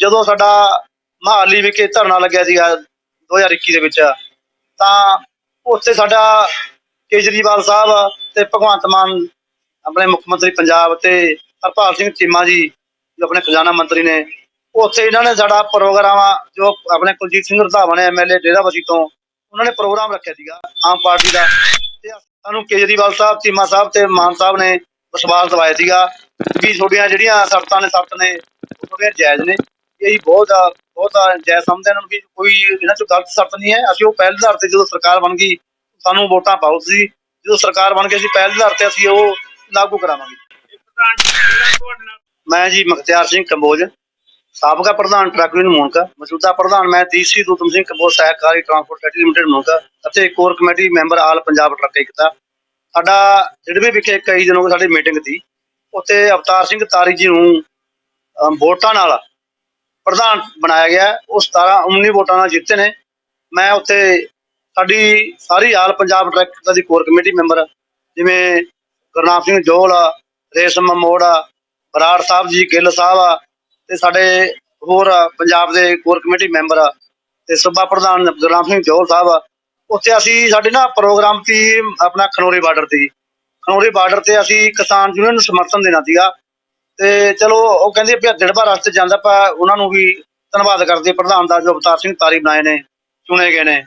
ਜਦੋਂ ਸਾਡਾ ਮਹਾਲੀ ਵਿਖੇ ਧਰਨਾ ਲੱਗਿਆ ਸੀਗਾ 2021 ਦੇ ਵਿੱਚ ਤਾਂ ਉੱਥੇ ਸਾਡਾ ਕੇਜਰੀਵਾਲ ਸਾਹਿਬ ਤੇ ਭਗਵੰਤ ਮਾਨ ਆਪਣੇ ਮੁੱਖ ਮੰਤਰੀ ਪੰਜਾਬ ਤੇ ਹਰਪਾਲ ਸਿੰਘ ਚੀਮਾ ਜੀ ਜੋ ਆਪਣੇ ਖਜ਼ਾਨਾ ਮੰਤਰੀ ਨੇ ਉੱਥੇ ਇਹਨਾਂ ਨੇ ਸਾਡਾ ਪ੍ਰੋਗਰਾਮ ਆ, ਜੋ ਆਪਣੇ ਕੁਲਜੀਤ ਸਿੰਘ ਰਧਾਵਾ ਨੇ ਐਮਐਲਏ ਡੇਰਾਬੱਸੀ ਤੋਂ ਉਹਨਾਂ ਨੇ ਪ੍ਰੋਗਰਾਮ ਰੱਖਿਆ ਸੀਗਾ ਆਮ ਪਾਰਟੀ ਦਾ। ਤੇ ਸਾਨੂੰ ਕੇਜਰੀਵਾਲ ਸਾਹਿਬ ਚੀਮਾ ਸਾਹਿਬ ਤੇ ਮਾਨ ਸਾਹਿਬ ਨੇ ਵਿਸ਼ਵਾਸ ਦਿਵਾਇਆ ਸੀਗਾ ਵੀ ਤੁਹਾਡੀਆਂ ਜਿਹੜੀਆਂ ਸ਼ਰਤਾਂ ਨੇ ਸ਼ਰਤ ਨੇ ਉਹ ਤੁਹਾਡੀਆਂ ਜਾਇਜ਼ ਨੇ। ਇਹ ਬਹੁਤ ਆ- ਬਹੁਤ ਆ ਜਾਇਜ਼ ਸਮਝਦੇ ਇਹਨਾਂ ਨੂੰ ਵੀ ਕੋਈ ਇਹਨਾਂ ਚ ਗਲਤ ਸ਼ਰਤ ਨਹੀਂ ਹੈ। ਅਸੀਂ ਉਹ ਪਹਿਲ ਆਧਾਰ ਤੇ ਜਦੋਂ ਸਰਕਾਰ ਬਣ ਗਈ, ਸਾਨੂੰ ਵੋਟਾਂ ਪਾਓ ਸੀ ਜਦੋਂ ਸਰਕਾਰ ਬਣ ਗਈ, ਅਸੀਂ ਪਹਿਲ ਆਧਾਰ ਤੇ ਅਸੀਂ ਉਹ ਲਾਗੂ ਕਰਾਵਾਂਗੇ। ਮੈਂ ਜੀ ਮਖਤਿਆਰ ਸਿੰਘ ਕੰਬੋਜ, ਸਾਬਕਾ ਪ੍ਰਧਾਨ ਟਰੱਕ ਯੂਨੀਅਨ ਮੋਨਕਾ, ਮੌਜੂਦਾ ਪ੍ਰਧਾਨ ਮੈਂ ਡੀਸੀ ਦੂਤਮ ਸਿੰਘ ਕੰਬੋਜ, ਸਹਿਕਾਰੀ ਟਰਾਂਸਪੋਰਟ ਫੈਕਟਰੀ ਲਿਮਟਿਡ ਮੋਨਕਾ ਅਤੇ core committee member all Punjab truck Ekta. ਸਾਡਾ ਜਿਹੜੇ ਵਿਖੇ ਕਈ ਦਿਨ ਹੋ ਗਏ ਸਾਡੀ ਮੀਟਿੰਗ ਸੀ ਉੱਥੇ ਅਵਤਾਰ ਸਿੰਘ ਤਾਰੀ ਜੀ ਨੂੰ ਵੋਟਾਂ ਨਾਲ ਪ੍ਰਧਾਨ ਬਣਾਇਆ ਗਿਆ ਉਹ 17 19 ਵੋਟਾਂ ਨਾਲ ਜਿੱਤੇ ਨੇ। ਮੈਂ ਉੱਥੇ ਸਾਡੀ ਸਾਰੀ ਆਲ ਪੰਜਾਬ ਟਰੱਕ ਦੀ ਕੋਰ ਕਮੇਟੀ ਮੈਂਬਰ ਜਿਵੇਂ ਗੁਰਨਾਮ ਸਿੰਘ ਜੋਲ ਆ, ਰੇਸ਼ਮ ਮੋੜ ਆ, ਬਰਾੜ ਸਾਹਿਬ ਜੀ ਗਿੱਲ ਸਾਹਿਬ ਆ ਤੇ ਸਾਡੇ ਹੋਰ ਪੰਜਾਬ ਦੇ ਕੋਰ ਕਮੇਟੀ ਮੈਂਬਰ ਆ ਤੇ ਸੂਬਾ ਪ੍ਰਧਾਨ ਗੁਰਨਾਮ ਸਿੰਘ ਜੋਲ ਸਾਹਿਬ ਆ। ਉੱਥੇ ਅਸੀਂ ਸਾਡੇ ਨਾ ਪ੍ਰੋਗਰਾਮ ਸੀ ਆਪਣਾ ਖਨੋਰੀ ਬਾਰਡਰ ਤੇ ਜੀ। ਖਨੋਰੀ ਬਾਰਡਰ ਤੇ ਅਸੀਂ ਕਿਸਾਨ ਯੂਨੀਅਨ ਨੂੰ ਸਮਰਥਨ ਦੇਣਾ ਸੀਗਾ। ਤੇ ਚਲੋ, ਉਹ ਕਹਿੰਦੇ ਵੀ ਦਿੜਬਾ ਰਸਤੇ ਜਾਂਦਾ ਆਪਾਂ, ਉਹਨਾਂ ਨੂੰ ਵੀ ਧੰਨਵਾਦ ਕਰਦੇ ਪ੍ਰਧਾਨ ਦਾ ਜੋ ਅਵਤਾਰ ਸਿੰਘ ਤਾਰੀ ਬਣਾਏ ਨੇ, ਚੁਣੇ ਗਏ ਨੇ।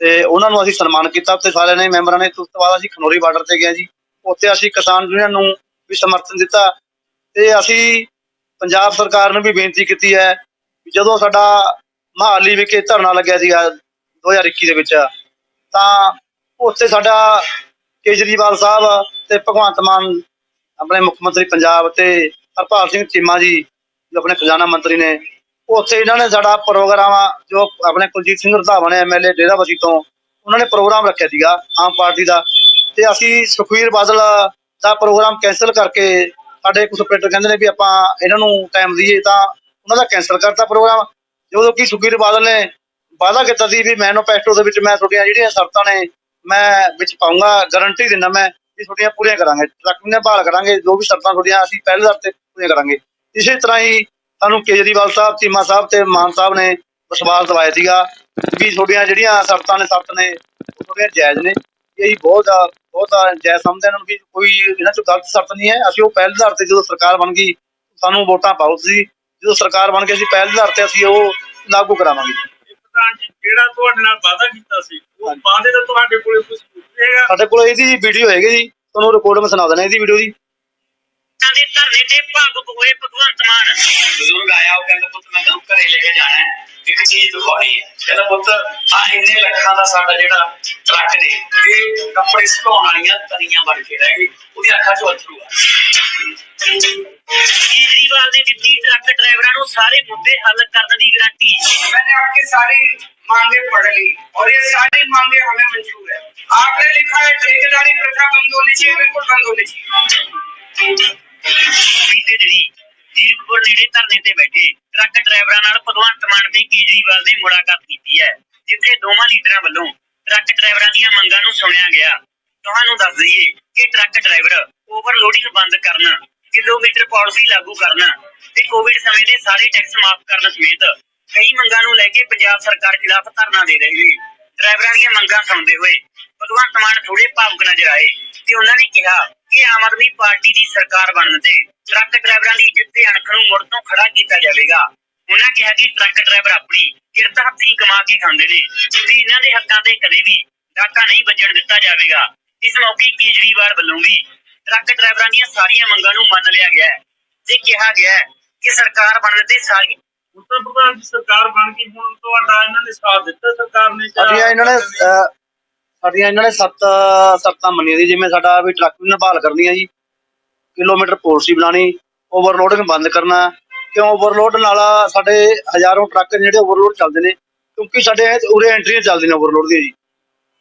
ਤੇ ਉਹਨਾਂ ਨੂੰ ਅਸੀਂ ਸਨਮਾਨ ਕੀਤਾ ਤੇ ਸਾਰਿਆਂ ਨੇ, ਮੈਂਬਰਾਂ ਨੇ, ਉਸ ਤੋਂ ਬਾਅਦ ਅਸੀਂ ਖਨੋਰੀ ਬਾਰਡਰ ਤੇ ਗਏ ਜੀ। ਉੱਥੇ ਅਸੀਂ ਕਿਸਾਨ ਯੂਨੀਅਨ ਨੂੰ ਵੀ ਸਮਰਥਨ ਦਿੱਤਾ। ਤੇ ਅਸੀਂ ਪੰਜਾਬ ਸਰਕਾਰ ਨੂੰ ਵੀ ਬੇਨਤੀ ਕੀਤੀ ਹੈ ਵੀ ਜਦੋਂ ਸਾਡਾ ਮਹਾਲੀ ਵਿਖੇ ਧਰਨਾ ਲੱਗਿਆ ਸੀਗਾ 2021 ਦੇ ਵਿੱਚ, ਤਾਂ ਉੱਥੇ ਸਾਡਾ ਕੇਜਰੀਵਾਲ ਸਾਹਿਬ ਤੇ ਭਗਵੰਤ ਮਾਨ, ਆਪਣੇ ਮੁੱਖ ਮੰਤਰੀ ਪੰਜਾਬ ਤੇ ਹਰਪਾਲ ਸਿੰਘ ਚੀਮਾ ਜੀ ਆਪਣੇ ਖਜ਼ਾਨਾ ਮੰਤਰੀ ਨੇ ਉੱਥੇ ਇਹਨਾਂ ਨੇ ਸਾਡਾ ਪ੍ਰੋਗਰਾਮ ਆ, ਜੋ ਆਪਣੇ ਕੁਲਜੀਤ ਸਿੰਘ ਰੰਧਾਵਾ ਨੇ ਐਮਐਲਏ ਡੇਰਾਬੱਸੀ ਤੋਂ ਉਹਨਾਂ ਨੇ ਪ੍ਰੋਗਰਾਮ ਰੱਖਿਆ ਸੀਗਾ ਆਮ ਪਾਰਟੀ ਦਾ। ਤੇ ਅਸੀਂ ਸੁਖਵੀਰ ਬਾਦਲ ਦਾ ਪ੍ਰੋਗਰਾਮ ਕੈਨਸਲ ਕਰਕੇ ਸਾਡੇ ਕੁਝ ਆਪਰੇਟਰ ਕਹਿੰਦੇ ਨੇ ਵੀ ਆਪਾਂ ਇਹਨਾਂ ਨੂੰ ਟਾਈਮ ਦਈਏ ਤਾਂ ਉਹਨਾਂ ਦਾ ਕੈਨਸਲ ਕਰਤਾ ਪ੍ਰੋਗਰਾਮ। ਜਦੋਂ ਕਿ ਸੁਖਵੀਰ ਬਾਦਲ ਨੇ ਵਾਅਦਾ ਕੀਤਾ ਸੀ ਵੀ ਮੈਨੋਫੈਸਟੋ ਦੇ ਵਿੱਚ ਮੈਂ ਤੁਹਾਡੀਆਂ ਜਿਹੜੀਆਂ ਸ਼ਰਤਾਂ ਨੇ ਮੈਂ ਵਿੱਚ ਪਾਉਂਗਾ ਗਾਰੰਟੀ ਦਿੰਦਾ ਮੈਂ। ਵੀ ਤੁਹਾਡੀਆਂ ਪੂਰੀਆਂ ਕਰਾਂਗੇ। ਟਰੱਕ ਨੇ ਭਾਲ ਕਰਾਂਗੇ, ਜੋ ਵੀ ਸ਼ਰਤਾਂ ਤੁਹਾਡੀਆਂ, ਅਸੀਂ ਪਹਿਲੇ ਦਰ ਤੇ ਪੂਰੀਆਂ ਕਰਾਂਗੇ। ਇਸੇ ਤਰ੍ਹਾਂ ਹੀ ਸਾਨੂੰ ਕੇਜਰੀਵਾਲ ਸਾਹਿਬ, ਚੀਮਾ ਸਾਹਿਬ ਤੇ ਮਾਨ ਸਾਹਿਬ ਨੇ ਵਿਸ਼ਵਾਸ ਦਿਵਾਇਆ ਸੀਗਾ ਵੀ ਤੁਹਾਡੀਆਂ ਜਿਹੜੀਆਂ ਸ਼ਰਤਾਂ ਨੇ, ਸ਼ਰਤ ਨੇ ਤੁਹਾਡੀਆਂ ਜਾਇਜ਼ ਨੇ। ਇਹ ਬਹੁਤ ਬਹੁਤ ਜਾਇਜ਼ ਸਮਝਦੇ ਇਹਨਾਂ ਨੂੰ ਵੀ ਕੋਈ ਇਹਨਾਂ ਚ ਗਲਤ ਸ਼ਰਤ ਨਹੀਂ ਹੈ। ਅਸੀਂ ਉਹ ਪਹਿਲੇ ਦਰ ਤੇ ਜਦੋਂ ਸਰਕਾਰ ਬਣ ਗਈ, ਸਾਨੂੰ ਵੋਟਾਂ ਪਾਓ ਸੀ ਜਦੋਂ ਸਰਕਾਰ ਬਣ ਗਈ, ਅਸੀਂ ਪਹਿਲੇ ਦਰ ਤੇ ਅਸੀਂ ਉਹ ਲਾਗੂ ਕਰਾਵਾਂਗੇ। ਪ੍ਰਧਾਨ ਜੀ ਜਿਹੜਾ ਤੁਹਾਡੇ ਨਾਲ ਵਾਅਦਾ ਕੀਤਾ ਸੀ ਉਹ। ਵਾਅਦੇ ਦਾ ਤੁਹਾਡੇ ਕੋਲੇ ਸਾਡੇ ਕੋਲ ਇਹਦੀ ਵੀਡੀਓ ਹੈਗੀ ਜੀ ਤੁਹਾਨੂੰ ਰਿਕਾਰਡ ਮੈਂ ਸੁਣਾ ਦੇਣਾ ਇਹਦੀ ਵੀਡੀਓ ਦੀ ਦੇ ਧਰਨੇ ਤੇ ਭਾਵੁਕ ਹੋਏ ਭਗਵੰਤ ਮਾਨ ਬਜ਼ੁਰਗ ਆਇਆ ਉਹ ਕਹਿੰਦਾ ਪੁੱਤ ਮੈਂ ਤੈਨੂੰ ਘਰੇ ਲੈ ਕੇ ਜਾਣਾ ਹੈ ਇੱਕ ਚੀਜ਼ ਦਿਖਾਉਣੀ ਹੈ ਕਹਿੰਦਾ ਪੁੱਤ ਆ ਇੰਨੇ ਲੱਖਾਂ ਦਾ ਸਾਡਾ ਜਿਹੜਾ ਟਰੱਕ ਨੇ ਇਹ ਕੱਪੜੇ ਸੁਕਾਉਣ ਵਾਲੀਆਂ ਤਰੀਆਂ ਬਣ ਕੇ ਰਹਿ ਗਈ ਉਹਦੀ ਅੱਖਾਂ 'ਚੋਂ ਅਥਰੂ ਆ ਕੇਜਰੀਵਾਲ ਨੇ ਦਿੱਤੀ ਟਰੱਕ ਡਰਾਈਵਰਾਂ ਨੂੰ ਸਾਰੇ ਮੁੱਦੇ ਹੱਲ ਕਰਨ ਦੀ ਗਾਰੰਟੀ मैंने आपकी सारी मांगे पढ़ ली और ये सारी मांगे हमें मंजूर है आपने लिखा है ठेकेदारी प्रथा बंद होनी चाहिए बिल्कुल बंद होनी चाहिए ਬੀਤੇ ਦਿਨੀ ਜੀਰਕਪੁਰ ਨੇੜੇ ਧਰਨੇ ਤੇ ਬੈਠੇ ਟਰੱਕ ਡਰਾਈਵਰਾਂ ਨਾਲ ਭਗਵੰਤ ਮਾਨ ਤੇ ਕੇਜਰੀਵਾਲ ਨੇ ਮੁਲਾਕਾਤ ਕੀਤੀ ਹੈ ਜਿੱਥੇ ਦੋਵਾਂ ਲੀਡਰਾਂ ਵੱਲੋਂ ਟਰੱਕ ਡਰਾਈਵਰਾਂ ਦੀਆਂ ਮੰਗਾਂ ਨੂੰ ਸੁਣਿਆ ਗਿਆ। ਤੁਹਾਨੂੰ ਦੱਸ ਦਈਏ ਕਿ ਟਰੱਕ ਡਰਾਈਵਰ ਓਵਰਲੋਡਿੰਗ ਬੰਦ ਕਰਨ ਕਿਲੋਮੀਟਰ ਪਾਲਿਸੀ ਲਾਗੂ ਕਰਨ ਤੇ ਕੋਵਿਡ ਸਮੇਂ ਦੇ ਸਾਰੇ ਟੈਕਸ ਮਾਫ ਕਰਨ ਸਮੇਤ ਕਈ ਮੰਗਾਂ ਨੂੰ ਲੈ ਕੇ ਪੰਜਾਬ ਸਰਕਾਰ ਖਿਲਾਫ ਧਰਨਾ ਦੇ ਰਹੇ ਨੇ। ਡਰਾਈਵਰਾਂ ਦੀਆਂ ਮੰਗਾਂ ਸੁਣਦੇ ਹੋਏ ਭਗਵੰਤ ਮਾਨ ਥੋੜੇ ਭਾਵੁਕ ਨਜ਼ਰ ਆਏ ਤੇ ਉਹਨਾਂ ਨੇ ਕਿਹਾ ਕਿ ਆਮ ਆਦਮੀ ਪਾਰਟੀ ਦੀ ਸਰਕਾਰ ਬਣਨ ਤੇ ਟਰੱਕ ਡਰਾਈਵਰਾਂ ਦੀ ਇੱਜ਼ਤ ਅਣਖ ਨੂੰ ਮੁੜ ਤੋਂ ਖੜਾ ਕੀਤਾ ਜਾਵੇਗਾ। ਉਹਨਾਂ ਕਿਹਾ ਕਿ ਟਰੱਕ ਡਰਾਈਵਰ ਆਪਣੀ ਕਿਰਤ ਹੱਥੀਂ ਕਮਾ ਕੇ ਖਾਂਦੇ ਨੇ ਤੇ ਇਹਨਾਂ ਦੇ ਹੱਕਾਂ ਤੇ ਕਦੇ ਵੀ ਡਾਕਾ ਨਹੀਂ ਵੱਜਣ ਦਿੱਤਾ ਜਾਵੇਗਾ। ਇਸ ਮੌਕੇ ਕੇਜਰੀਵਾਲ ਵੱਲੋਂ ਵੀ ਟਰੱਕ ਡਰਾਈਵਰਾਂ ਦੀਆਂ ਸਾਰੀਆਂ ਮੰਗਾਂ ਨੂੰ ਮੰਨ ਲਿਆ ਗਿਆ ਹੈ ਤੇ ਕਿਹਾ ਗਿਆ ਹੈ ਕਿ ਸਰਕਾਰ ਬਣਨ ਤੇ ਸਾਰੀ ਹੁਣ ਤਾਂ ਪ੍ਰਧਾਨ ਜੀ ਸਰਕਾਰ ਬਣ ਗਈ ਹੁਣ ਤੁਹਾਡਾ ਇਹਨਾਂ ਨੇ ਸਾਥ ਦਿੱਤਾ ਸਰਕਾਰ ਨੇ ਜਾਂ- ਸਾਡੀਆਂ ਇਹਨਾਂ ਨੇ ਅਹ, ਸਾਡੀਆਂ ਇਹਨਾਂ ਨੇ ਸੱਤ ਸੱਤਾਂ ਮੰਨੀਆਂ ਸੀ ਜਿਵੇਂ ਸਾਡਾ ਵੀ ਟਰੱਕ ਨੂੰ ਭਾਲ ਕਰਨੀ ਹੈ ਜੀ। ਕਿਲੋਮੀਟਰ ਪਾਲਿਸੀ ਬਣਾਣੀ ਓਵਰਲੋਡਿੰਗ ਬੰਦ ਕਰਨਾ ਕਿਉਂ ਓਵਰਲੋਡ ਨਾਲ ਸਾਡੇ ਹਜ਼ਾਰਾਂ ਟਰੱਕ ਜਿਹੜੇ ਓਵਰਲੋਡ ਚੱਲਦੇ ਨੇ ਕਿਉਂਕਿ ਸਾਡੇ ਉਰੇ ਐਂਟਰੀਆਂ ਚੱਲਦੀਆਂ ਨੇ ਓਵਰਲੋਡ ਦੀਆਂ ਜੀ।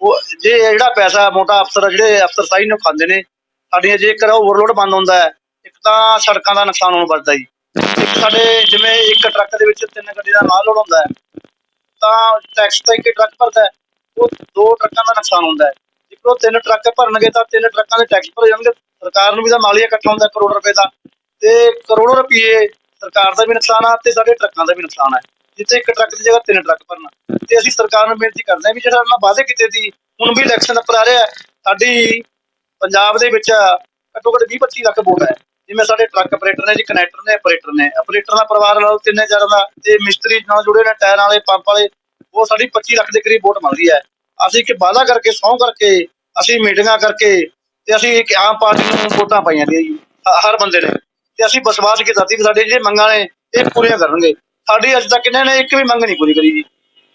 ਉਹ ਜੇ ਜਿਹੜਾ ਪੈਸਾ ਮੋਟਾ ਅਫਸਰ ਜਿਹੜੇ ਅਫਸਰ ਸਾਈ ਨੂੰ ਖਾਂਦੇ ਨੇ ਸਾਡੀਆਂ ਜੇਕਰ ਓਵਰਲੋਡ ਬੰਦ ਹੁੰਦਾ ਹੈ ਇੱਕ ਤਾਂ ਸੜਕਾਂ ਦਾ ਨੁਕਸਾਨ ਹੋਣ ਵੱਧਦਾ ਜੀ। ਸਾਡੇ ਜਿਵੇਂ ਇੱਕ ਟਰੱਕ ਦੇ ਵਿੱਚ ਤਿੰਨ ਗੱਡੀ ਦਾ ਮਾਲ ਲੋਡ ਹੁੰਦਾ ਹੈ, ਤਾਂ ਟੈਕਸ ਤਾਂ ਇੱਕ ਟਰੱਕ ਭਰਦਾ ਹੈ, ਉਹ ਦੋ ਟਰੱਕਾਂ ਦਾ ਨੁਕਸਾਨ ਹੁੰਦਾ ਹੈ। ਉਹ ਤਿੰਨ ਟਰੱਕ ਭਰਨਗੇ ਤਾਂ ਤਿੰਨ ਟਰੱਕਾਂ ਦੇ ਟੈਕਸ ਭਰੇ ਜਾਣਗੇ, ਸਰਕਾਰ ਨੂੰ ਵੀ ਤਾਂ ਮਾਲੀਆ ਇਕੱਠਾ ਹੁੰਦਾ ਕਰੋੜ ਰੁਪਏ ਦਾ। ਤੇ ਕਰੋੜਾਂ ਰੁਪਏ ਸਰਕਾਰ ਦਾ ਵੀ ਨੁਕਸਾਨ ਆ ਤੇ ਸਾਡੇ ਟਰੱਕਾਂ ਦਾ ਵੀ ਨੁਕਸਾਨ ਹੈ ਜਿੱਥੇ ਇੱਕ ਟਰੱਕ ਦੀ ਜਗ੍ਹਾ ਤਿੰਨ ਟਰੱਕ ਭਰਨਾ, ਤੇ ਅਸੀਂ ਸਰਕਾਰ ਨੂੰ ਬੇਨਤੀ ਕਰਦੇ ਹਾਂ ਵੀ ਜਿਹੜਾ ਉਹਨਾਂ ਵਾਅਦੇ ਕੀਤੇ ਸੀ, ਹੁਣ ਵੀ ਇਲੈਕਸ਼ਨ ਉੱਪਰ ਆ ਰਿਹਾ ਸਾਡੀ ਪੰਜਾਬ ਦੇ ਵਿੱਚ ਘੱਟੋ ਘੱਟ 20 25 ਲੱਖ ਵੋਟ ਹੈ। ਜਿਵੇਂ ਸਾਡੇ ਟਰੱਕ ਆਪਰੇਟਰ ਨੇ ਜੀ ਕਨੈਕਟਰ ਨੇ ਆਪਰੇਟਰ ਨੇ। ਆਪਰੇਟਰ ਦਾ ਪਰਿਵਾਰ ਨਾਲ ਤਿੰਨੇ ਚਾਰਾਂ ਦਾ ਤੇ ਮਿਸਤਰੀ ਨਾਲ ਜੁੜੇ ਨੇ ਟਾਇਰਾਂ ਵਾਲੇ ਪੰਪ ਵਾਲੇ ਉਹ ਸਾਡੀ 25 ਲੱਖ ਦੇ ਕਰੀਬ ਵੋਟ ਮੰਗਦੀ ਹੈ। ਅਸੀਂ ਇੱਕ ਵਾਅਦਾ ਕਰਕੇ ਸਹੁੰ ਕਰਕੇ ਅਸੀਂ ਮੀਟਿੰਗਾਂ ਕਰਕੇ ਤੇ ਅਸੀਂ ਇੱਕ ਆਮ ਪਾਰਟੀ ਨੂੰ ਵੋਟਾਂ ਪਾਈਆਂ ਦੀਆਂ ਜੀ ਹਰ ਬੰਦੇ ਨੇ। ਤੇ ਅਸੀਂ ਵਿਸ਼ਵਾਸ ਕੀਤਾ ਸੀ ਵੀ ਸਾਡੇ ਜਿਹੜੇ ਮੰਗਾਂ ਨੇ ਇਹ ਪੂਰੀਆਂ ਕਰਨਗੇ। ਸਾਡੀ ਅੱਜ ਤੱਕ ਇਹਨਾਂ ਨੇ ਇੱਕ ਵੀ ਮੰਗ ਨਹੀਂ ਪੂਰੀ ਕਰੀ ਜੀ।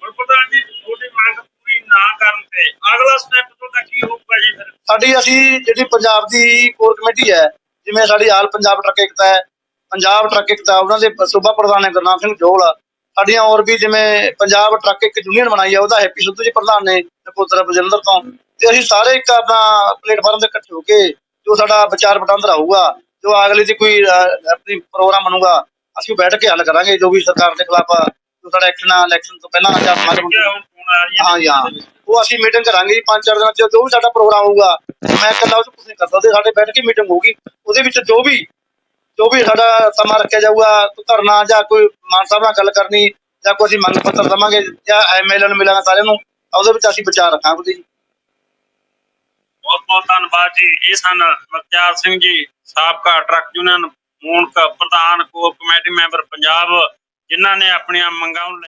ਹੁਣ ਪ੍ਰਧਾਨ ਜੀ ਤੁਹਾਡੀ ਮੰਗ ਪੂਰੀ ਨਾ ਕਰਨ ਤੇ ਅਗਲਾ ਸਟੈਪ ਤੁਹਾਡਾ ਕੀ ਹੋਊਗਾ ਜੀ ਫਿਰ? ਸਾਡੀ ਅਸੀਂ ਜਿਹੜੀ ਪੰਜਾਬ ਦੀ ਕੋਰ ਕਮੇਟੀ ਹੈ ਜਿਵੇਂ ਸਾਡੀ ਆਲ ਪੰਜਾਬ ਟਰੱਕ ਏਕਤਾ ਹੈ ਪੰਜਾਬ ਟਰੱਕ ਏਕਤਾ ਉਹਨਾਂ ਦੇ ਸੂਬਾ ਪ੍ਰਧਾਨ ਹੈ ਗੁਰਨਾਮ ਸਿੰਘ ਜੋਲ ਸਾਡੀਆਂ ਹੋਰ ਵੀ ਜਿਵੇਂ ਪੰਜਾਬ ਟਰੱਕ ਇੱਕ ਯੂਨੀਅਨ ਬਣਾਈ ਹੈ ਉਹਦਾ ਹੈਪੀ ਸਿੱਧੂ ਜੀ ਪ੍ਰਧਾਨ ਨੇ ਨਕੋਦਰ ਬਜਿੰਦਰ ਤੋਂ ਤੇ ਅਸੀਂ ਸਾਰੇ ਇੱਕ ਆਪਣਾ ਪਲੇਟਫਾਰਮ ਤੇ ਇਕੱਠੇ ਹੋ ਕੇ ਜੋ ਸਾਡਾ ਵਿਚਾਰ ਵਟਾਂਦਰਾ ਹੋਊਗਾ ਜੋ ਅਗਲੇ ਦੀ ਕੋਈ ਆਪਣੀ ਪ੍ਰੋਗਰਾਮ ਬਣੂਗਾ ਅਸੀਂ ਬੈਠ ਕੇ ਹੱਲ ਕਰਾਂਗੇ ਜੋ ਵੀ ਸਰਕਾਰ ਦੇ ਖਿਲਾਫ ਜੋ ਸਾਡਾ ਐਕਸ਼ਨ ਆ ਇਲੈਕਸ਼ਨ ਤੋਂ ਪਹਿਲਾਂ ਜਾਂ ਸਮਾਗਮ ਹਾਂ? ਜੀ, ਹਾਂ ਉਹ ਅਸੀਂ ਮੀਟਿੰਗ ਕਰਾਂਗੇ ਜੀ ਪੰਜ ਚਾਰ ਦਿਨਾਂ ਚ ਜੋ ਵੀ ਸਾਡਾ ਪ੍ਰੋਗਰਾਮ ਹੋਊਗਾ ਮੈਂ ਇਕੱਲਾ 'ਚ ਕੁਝ ਨਹੀਂ ਕਰ ਸਕਦੇ ਸਾਡੇ ਬੈਠ ਕੇ ਮੀਟਿੰਗ ਹੋਊਗੀ। ਉਹਦੇ ਵਿੱਚ ਜੋ ਵੀ ਜੋ ਵੀ ਸਾਡਾ ਸਮਾਂ ਰੱਖਿਆ ਜਾਊਗਾ ਧਰਨਾ ਜਾਂ ਕੋਈ ਮਾਨ ਸਾਹਿਬ ਨਾਲ ਗੱਲ ਕਰਨੀ ਜਾਂ ਕੋਈ ਅਸੀਂ ਮੰਗ ਪੱਤਰ ਦਵਾਂਗੇ ਜਾਂ ਐਮਐਲਏ ਨੂੰ ਮਿਲਾਂਗੇ ਸਾਰਿਆਂ ਨੂੰ ਉਹਦੇ ਵਿੱਚ ਅਸੀਂ ਵਿਚਾਰ ਰੱਖਾਂਗੇ ਜੀ। ਬਹੁਤ ਬਹੁਤ ਧੰਨਵਾਦ ਜੀ। ਇਹ ਸਨ ਮਖਤਿਆਰ ਸਿੰਘ ਜੀ ਸਾਬਕਾ ਟਰੱਕ ਯੂਨੀਅਨ ਮੂਨਕ ਪ੍ਰਧਾਨ ਕੋਰ ਕਮੇਟੀ ਮੈਂਬਰ ਪੰਜਾਬ ਜਿਨ੍ਹਾਂ ਨੇ ਆਪਣੀਆਂ ਮੰਗਾਂ ਨੂੰ ਲੈ